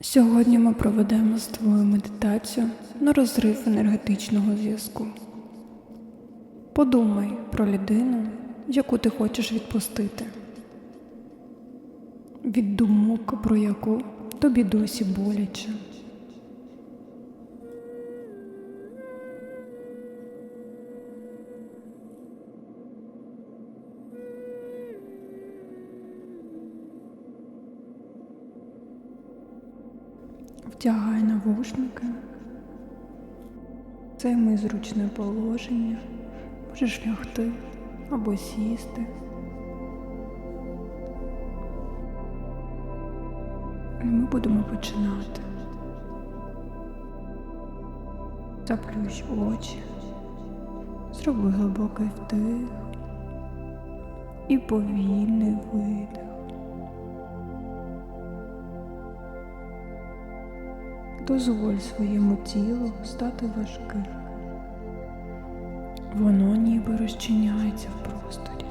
Сьогодні ми проведемо з тобою медитацію на розрив енергетичного зв'язку. Подумай про людину, яку ти хочеш відпустити, від думок, про яку тобі досі боляче. Вдягай навушники. Займи зручне положення. Можеш лягти або сісти. І ми будемо починати. Заплющ очі. Зроби глибокий вдих і повільний видих. Дозволь своєму тілу стати важким. Воно ніби розчиняється в просторі.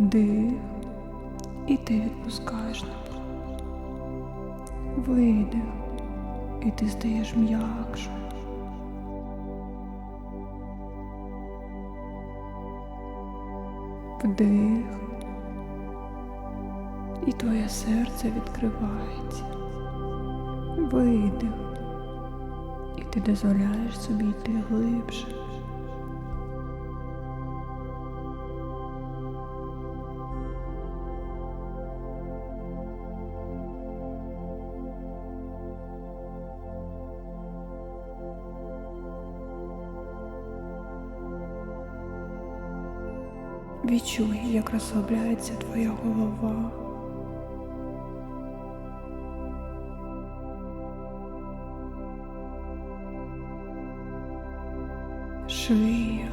Вдих, і ти відпускаєш напругу. Видих, і ти стаєш м'якшою. Вдих, і твоє серце відкривається. Видих, і ти дозволяєш собі йти глибше. Відчуй, як розслабляється твоя голова. Шия.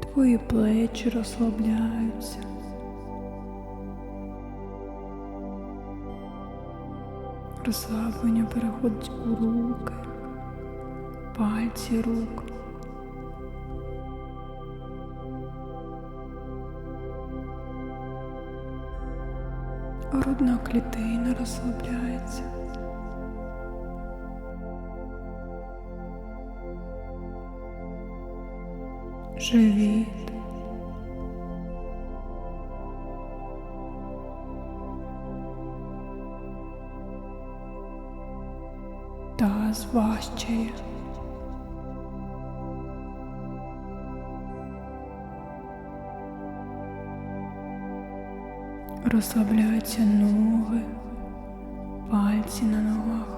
Твої плечі розслабляються. Розслаблення переходить у руки, пальці рук. Грудна клітина розслабляється. Живіт. Таз важчає. Розслабляються ноги, пальці на ногах.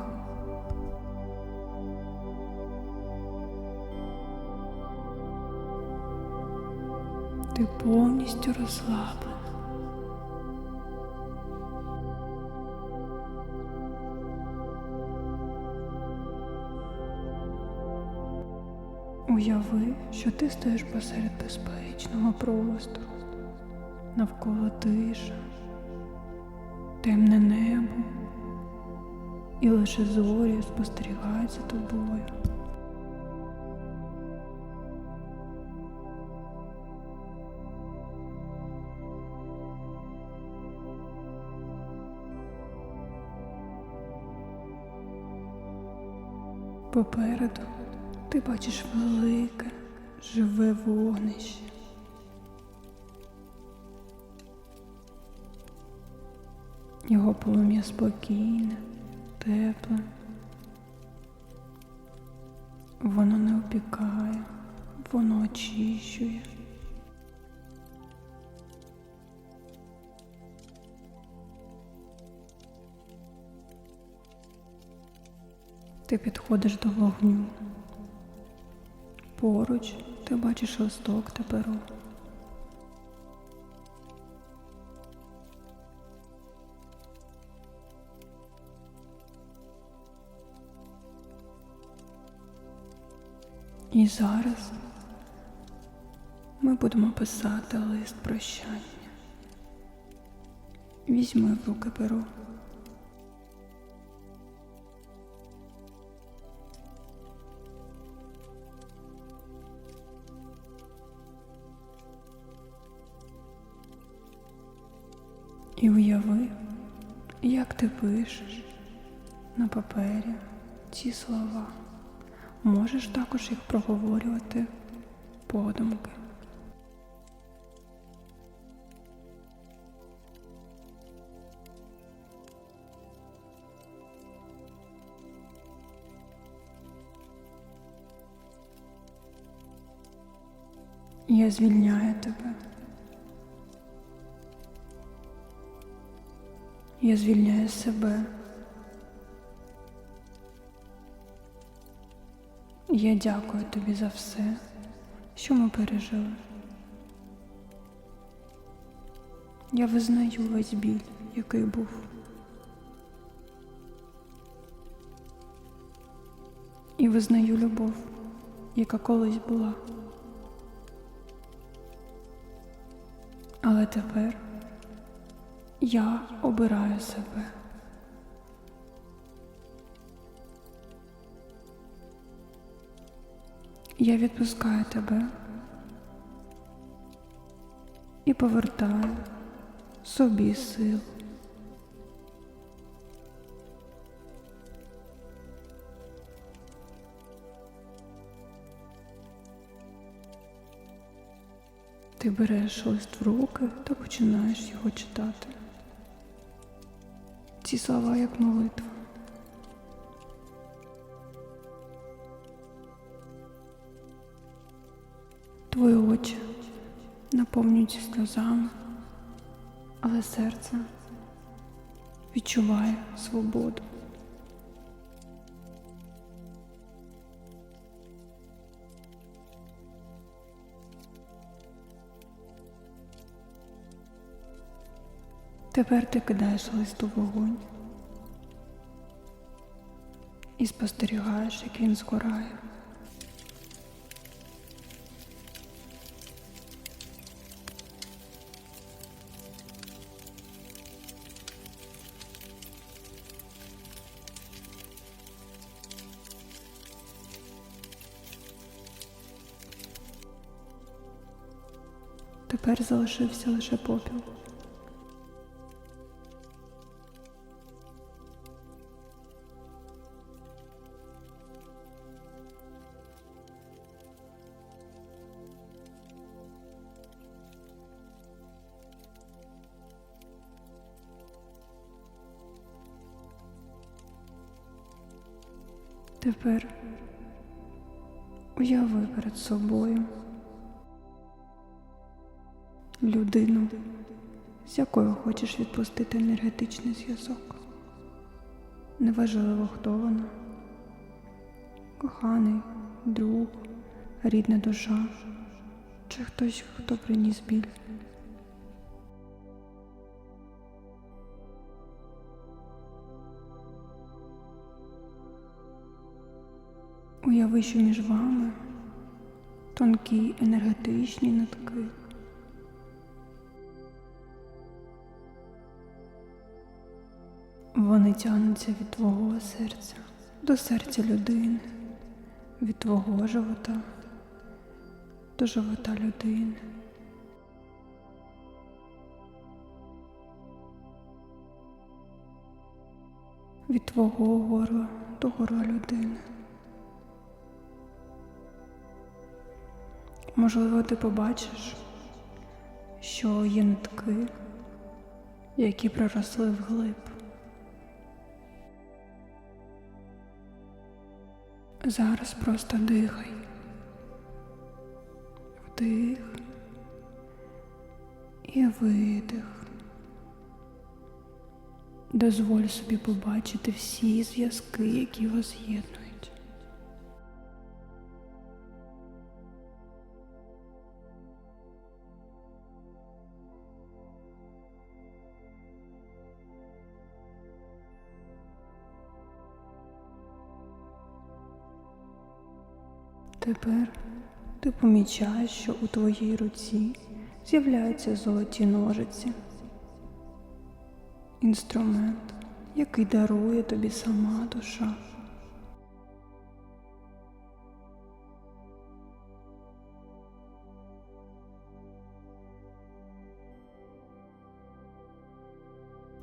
Ти повністю розслаблена. Уяви, що ти стоїш посеред безпечного простору, навколо тиша, темне небо, і лише зорі спостерігають за тобою. Попереду ти бачиш велике, живе вогнище. Його полум'я спокійне, тепле. Воно не опікає, воно очищує. Ти підходиш до вогню. Поруч ти бачиш листок та перо. І зараз ми будемо писати лист прощання. Візьми в руки перо. Ти пишеш на папері ці слова, можеш також їх проговорювати подумки. Я звільняю тебе. Я звільняю себе. Я дякую тобі за все, що ми пережили. Я визнаю весь біль, який був. І визнаю любов, яка колись була. Але тепер я обираю себе. Я відпускаю тебе і повертаю собі сил. Ти береш лист в руки та починаєш його читати. Ці слова як молитва. Твої очі наповнюються сльозами, але серце відчуває свободу. Тепер ти кидаєш лист у вогонь і спостерігаєш, як він згорає. Тепер залишився лише попіл. Тепер уяви перед собою людину, з якою хочеш відпустити енергетичний зв'язок. Неважливо, хто вона, коханий, друг, рідна душа чи хтось, хто приніс біль. Уяви, що між вами тонкі енергетичні нитки. Вони тягнуться від твого серця до серця людини, від твого живота до живота людини. Від твого горла до горла людини. Можливо, ти побачиш, що є нитки, які проросли вглиб. Зараз просто дихай. Вдих і видих. Дозволь собі побачити всі зв'язки, які вас з'єднують. Тепер ти помічаєш, що у твоїй руці з'являються золоті ножиці. Інструмент, який дарує тобі сама душа.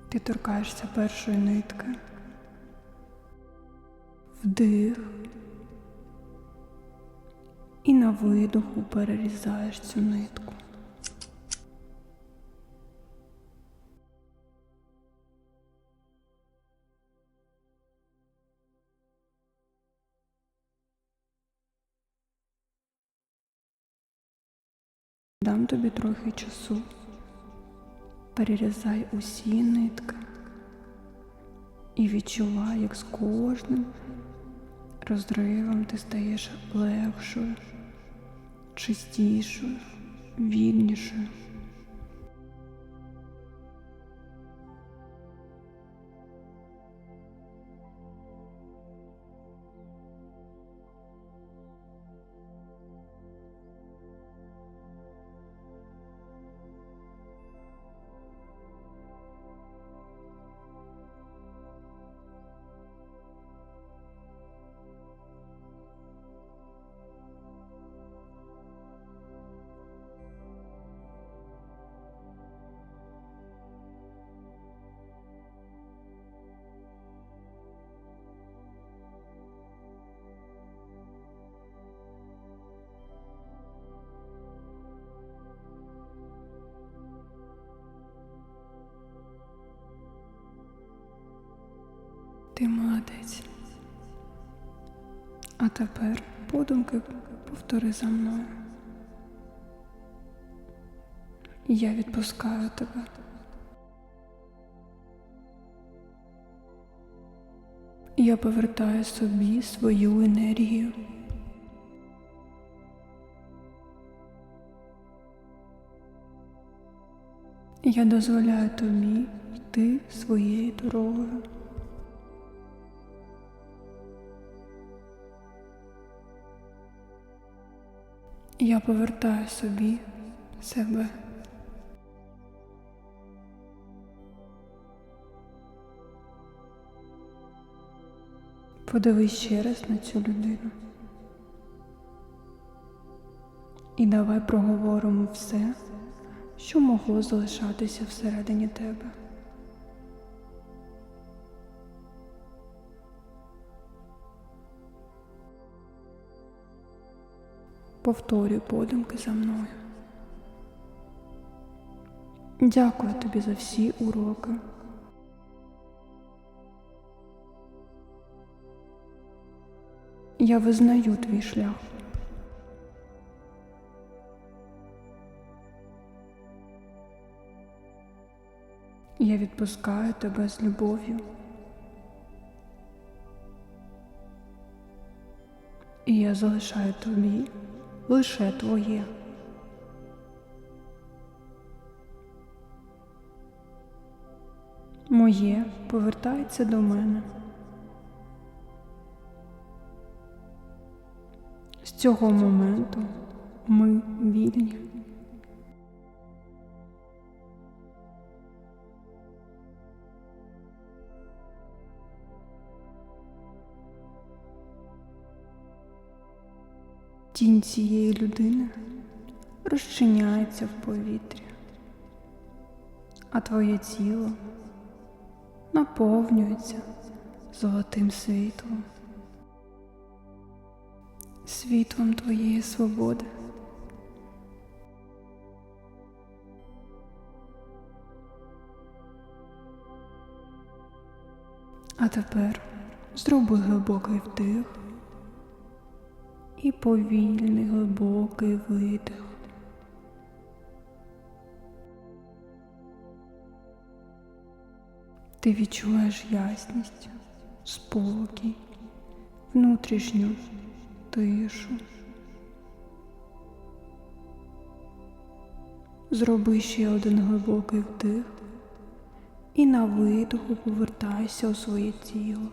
Ти торкаєшся першої нитки. Вдих. На видоху перерізаєш цю нитку. Дам тобі трохи часу. Перерізай усі нитки і відчувай, як з кожним розривом ти стаєш легшою, чистішою, вільнішою. Ти молодець. А тепер подумки повтори за мною. Я відпускаю тебе. Я повертаю собі свою енергію. Я дозволяю тобі йти своєю дорогою. Я повертаю собі себе. Подивись ще раз на цю людину. І давай проговоримо все, що могло залишатися всередині тебе. Повторюй подумки за мною. Дякую тобі за всі уроки. Я визнаю твій шлях. Я відпускаю тебе з любов'ю. І я залишаю тобі лише твоє. Моє повертається до мене. З цього моменту ми вільні. Тінь цієї людини розчиняється в повітрі, а твоє тіло наповнюється золотим світлом, світлом твоєї свободи. А тепер зроби глибокий вдих і повільний глибокий видих. Ти відчуваєш ясність, спокій, внутрішню тишу. Зроби ще один глибокий вдих і на видоху повертайся у своє тіло.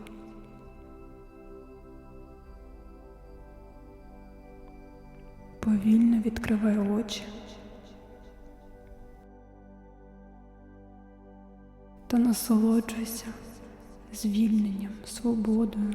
Повільно відкривай очі та насолоджуйся звільненням, свободою.